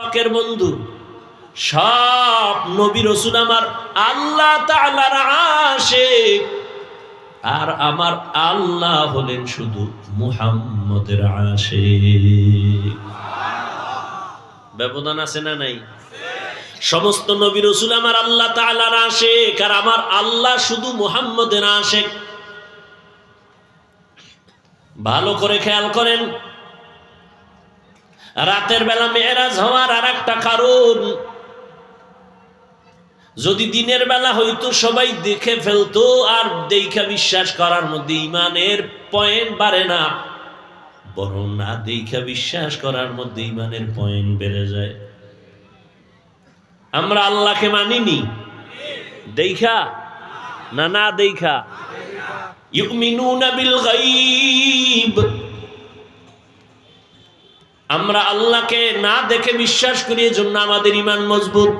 পাকের বন্ধু। সব নবী রসুল আমার আল্লাহ তাআলার আশিক। আর আমার আল্লাহ হলেন শুধু মুহাম্মদের আশিক। ব্যবধান আছে না নাই? সমস্ত নবী রসুল আমার আল্লাহ তাআলার আশিক, আর আমার আল্লাহ শুধু মুহাম্মদের আশিক। ভালো করে খেয়াল করেন। রাতের বেলা মেয়েরাজ হওয়ার আর একটা কারণ, যদি দিনের বেলা হইতো সবাই দেখে ফেলতো আর দেখা বিশ্বাস করার মধ্যে ইমানের পয়েন্ট বাড়ে না, বরং না দেখা বিশ্বাস করার মধ্যে ইমানের পয়েন্ট বেড়ে যায়। আমরা আল্লাহকে মানিনি? দেখা না না দেখা। ইউমিনুনা বিল গাইব আমরা আল্লাহকে না দেখে বিশ্বাস করি জন্য আমাদের ইমান মজবুত।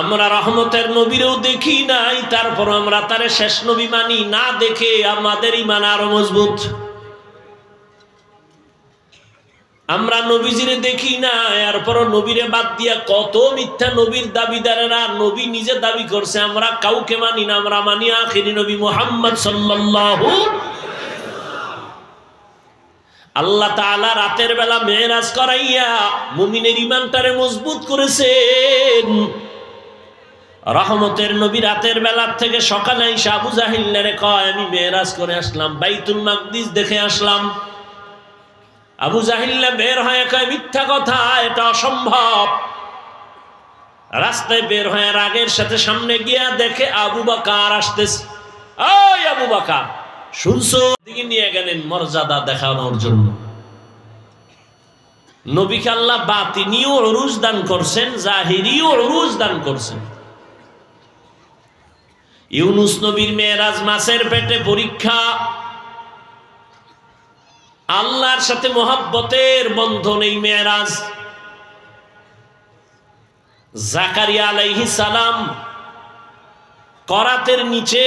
আমরা রহমতের নবীরেও দেখি নাই, তারপর আমরা তার শেষ নবী মানি, না দেখে আমাদের ইমান আরও মজবুত। আমরা নবীজিরে দেখি না এরপর নবীরে বাদ দিয়া কত মিথ্যা নবীর দাবিদারেরা নবী নিজে দাবি করছে, আমরা কাউকে মানি না, আমরা মানি আখিরি নবী মোহাম্মদ সাল্লাল্লাহু আল্লাহ তাআলা রাতের বেলা মেয়েরাজ করাইয়া মুমিনের ইমানটারে মজবুত করেছেন। রহমতের নবী রাতের বেলার থেকে সকালে আবু জাহিল্লারে কয়, আমি মেয়েরাজ করে আসলাম, বাইতুল মাকদিস দেখে আসলাম। আবু জাহিল্লা বের হয়ে কয়, মিথ্যা কথা, এটা অসম্ভব। রাস্তায় বের হয়ে রাগের সাথে সামনে গিয়া দেখে আবু বাকার আসতেছে। ওই আবু বাকার শুনছো? দিকে নিয়ে গেলেন মর্যাদা দেখানোর জন্য। অরুজ দান করছেন, জাহিরিও অরুজ দান করছেন। ইউনুস নবীর মেয়েরাজ মাসের পেটে পরীক্ষা। আল্লাহর সাথে মোহাব্বতের বন্ধন এই মেয়েরাজ। জাকারিয়া আলাইহি সালাম করাতের নিচে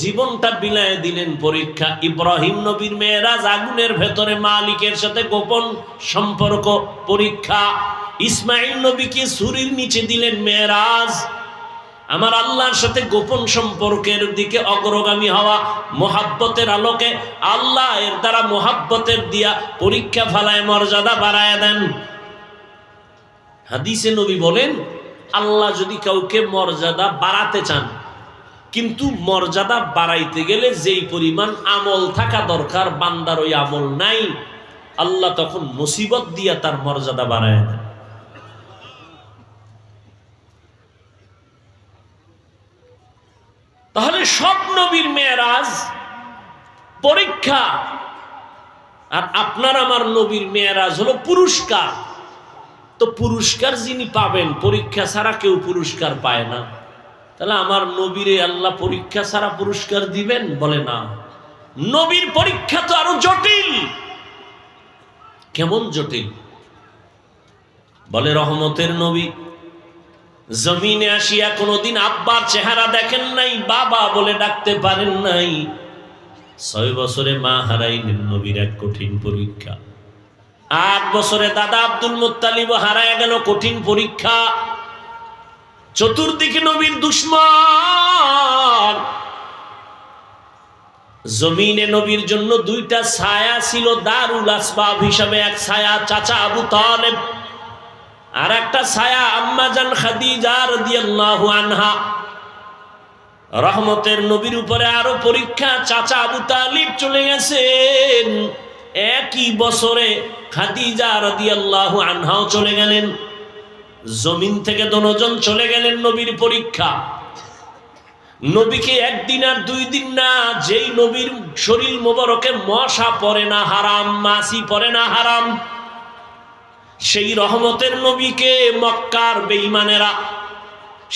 জীবনটা বিলায় দিলেন পরীক্ষা। ইব্রাহিম নবীর মেয়েরাজ আগুনের ভেতরে মালিকের সাথে গোপন সম্পর্ক পরীক্ষা। ইসমাইল নবীকে সুরির নিচে দিলেন মেয়েরাজ। আমার আল্লাহর সাথে গোপন সম্পর্কের দিকে অগ্রগামী হওয়া মোহাব্বতের আলোকে আল্লাহ এর দ্বারা মোহাব্বতের দিয়া পরীক্ষা ফালায় মর্যাদা বাড়ায় দেন। হাদিসে নবী বলেন আল্লাহ যদি কাউকে মর্যাদা বাড়াতে চান, কিন্তু মর্যাদা বাড়াইতে গেলে যেই পরিমাণ আমল থাকা দরকার, বান্দার ওই আমল নাই, আল্লাহ তখন মুসিবত দিয়া তার মর্যাদা বাড়ায় দেন। তাহলে সব নবীর মেয়েরাজ পরীক্ষা, আর আপনার আমার নবীর মেয়েরাজ হলো পুরস্কার। তো পুরস্কার যিনি পাবেন, পরীক্ষা ছাড়া কেউ পুরস্কার পায় না। তাহলে আমার নবীরে আল্লাহ পরীক্ষা ছাড়া পুরস্কার দিবেন? বলে না। নবীর পরীক্ষা তো আরও জটিল। কেমন জটিল? বলে রহমতের নবী, জমিনে আসিয়া কোনোদিন আব্বার চেহারা দেখেন নাই, বাবা বলে ডাকতে পারেন নাই। ছয় বছরে মা হারাইলেন নবীর এক কঠিন পরীক্ষা। আট বছরে দাদা আব্দুল মুত্তালিব হারায় গেল কঠিন পরীক্ষা। চতুর্দিকে নবীর দুশ্মন। জমিনে নবীর জন্য দুইটা ছায়া ছিল দারুল আসবাব হিসাবে, এক ছায়া চাচা আবু তালেব আর একটা ছায়া আম্মাজান খাদিজা রাদিয়াল্লাহু আনহা। রহমতের নবীর উপরে আরও পরীক্ষা, চাচা আবু তালিব চলে গেছেন। একই বছরে খাদিজা রাদিয়াল্লাহু আনহাও চলে গেলেন। জমিন থেকে দনজন চলে গেলেন নবীর পরীক্ষা। নবীকে একদিন আর দুই দিন না, যেই নবীর শরীর মোবারকে মশা পড়ে না হারাম মাসি পড়ে না হারাম, সেই রহমতের নবীকে মক্কার বেঈমানেরা,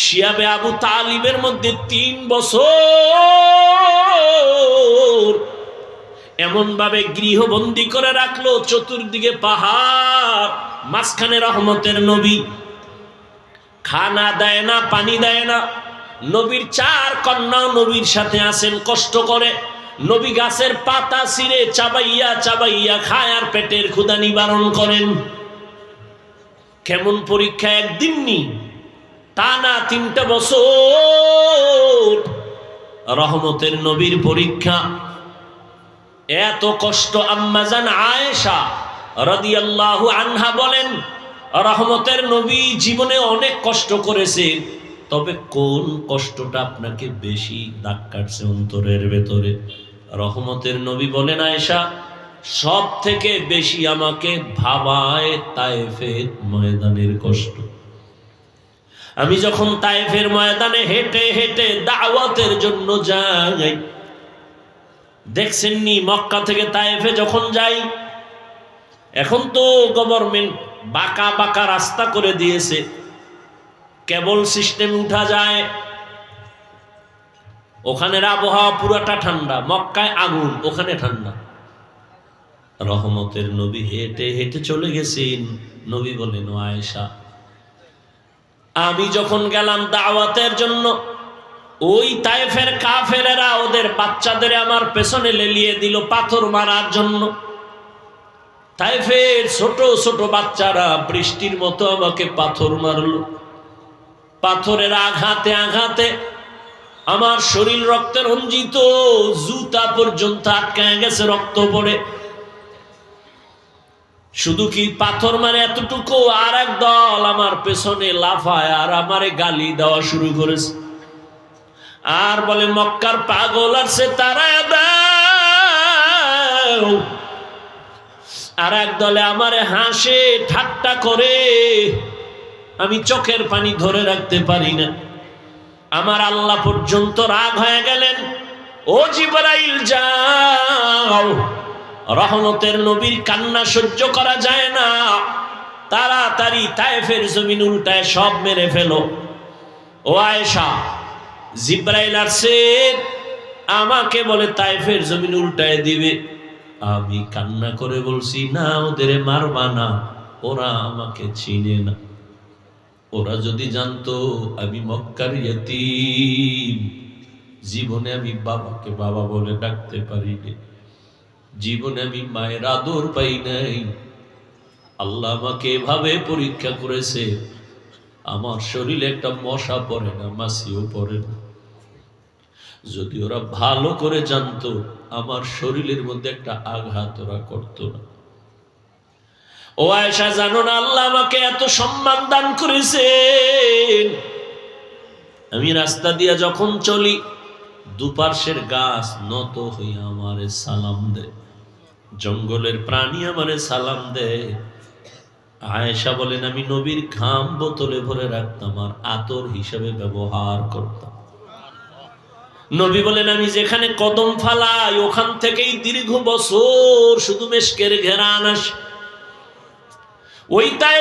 শিয়াবে আবু তালিবের মধ্যে তিন বছর এমন ভাবে গৃহবন্দী করে রাখল, চতুর্দিকে পাহাড়, মাঝখানে রহমতের নবী। খানা দেয় না, পানি দেয় না। নবীর চার কন্যাও নবীর সাথে আসেন, কষ্ট করে। নবী গাছের পাতা ছিঁড়ে চাবাইয়া চাবাইয়া খায় আর পেটের ক্ষুদা নিবারণ করেন। কেমন পরীক্ষা একদিন নি? তা না, তিনটা বছর। রহমতের নবীর পরীক্ষা। এত কষ্ট আম্মাজান আয়েশা রাদিয়াল্লাহু আনহা বলেন, রহমতের নবী জীবনে অনেক কষ্ট করেছেন তবে কোন কষ্টটা আপনাকে বেশি দাগ কাটছে অন্তরের ভেতরে? রহমতের নবী বলেন, আয়েশা সব থেকে বেশি আমাকে ভাবায় তায়েফের ময়দানের কষ্ট। আমি যখন তায়েফের ময়দানে হেঁটে হেঁটে দাওয়াতের জন্য যাই দেখছেননি মক্কা থেকে তায়েফে যখন যাই, এখন তো গভর্নমেন্ট বাঁকা বাঁকা রাস্তা করে দিয়েছে। কেবল সিস্টেম উঠা যায়, ওখানের আবহাওয়া পুরাটা ঠান্ডা, মক্কায় আগুন, ওখানে ঠান্ডা। রহমতের নবী হেঁটে হেঁটে চলে গেছেন। নবী বলেন আয়েশা, আমি যখন গেলাম দাওয়াতের জন্য ওই তাইফের কাফেরেরা ওদের বাচ্চাদের আমার পেছনে লেলিয়ে দিল পাথর মারার জন্য। তাইফের ছোট ছোট বাচ্চারা বৃষ্টির মতো আমাকে পাথর মারলো। পাথরের আঘাতে আঘাতে আমার শরীর রক্তে রঞ্জিত, জুতা পর্যন্ত আটকায় গেছে রক্ত পড়ে। শুধু কি পাথর মানে এতটুকু? আর এক দল আমার পেছনে লাফায় আর আমারে গালি দেওয়া শুরু করেছে। আর বলে, মক্কার পাগল আছে তারা দাও। আর এক দলে আমারে হাসে, ঠাট্টা করে। আমি চোখের পানি ধরে রাখতে পারি না। আমার আল্লাহ পর্যন্ত রাগ হয়ে গেলেন। ও জিবরাইল, যাও। রহমতের নবীর কান্না সহ্য করা যায় না। তাড়াতাড়ি তায়েফের জমিন উল্টায় সব মেরে ফেলো। ও আয়েশা জিব্রাইল আসছে, আমাকে বলে, তাইফের জমিন উল্টায় দিবে। আমি কান্না করে বলছি, না, ওদের মারবা না, ওরা আমাকে চিনে না। ওরা যদি জানতো, আমি মক্কার ইয়তীম। জীবনে আমি বাবাকে বাবা বলে ডাকতে পারিনি। জীবনে আমি মায়ের আদর পাই নাই। আল্লাহ আমাকে এভাবে পরীক্ষা করেছে। আমার শরীরে একটা মশা পড়ে না মাসিও পড়ে না। যদি ওরা ভালো করে জানতো, আমার শরীরের মধ্যে একটা আঘাত ওরা করতো না। ও আয়সা জানো না আল্লাহ আমাকে এত সম্মান দান করেছেন। আমি রাস্তা দিয়ে যখন চলি দুপার্শ্বের গাছ নত হইয়া আমারে সালাম দেয়। জঙ্গলের প্রাণী আমারে সালাম দেয়। আয়েশা বলেন, আমি নবীর ঘাম বোতলে ভরে রাখতাম আর আতর হিসাবে ব্যবহার করতাম। নবী বলেন, আমি যেখানে কদম ফালাই, ওখান থেকেই দীর্ঘ বছর শুধু মেশকের ঘেরান আসে ওই তাই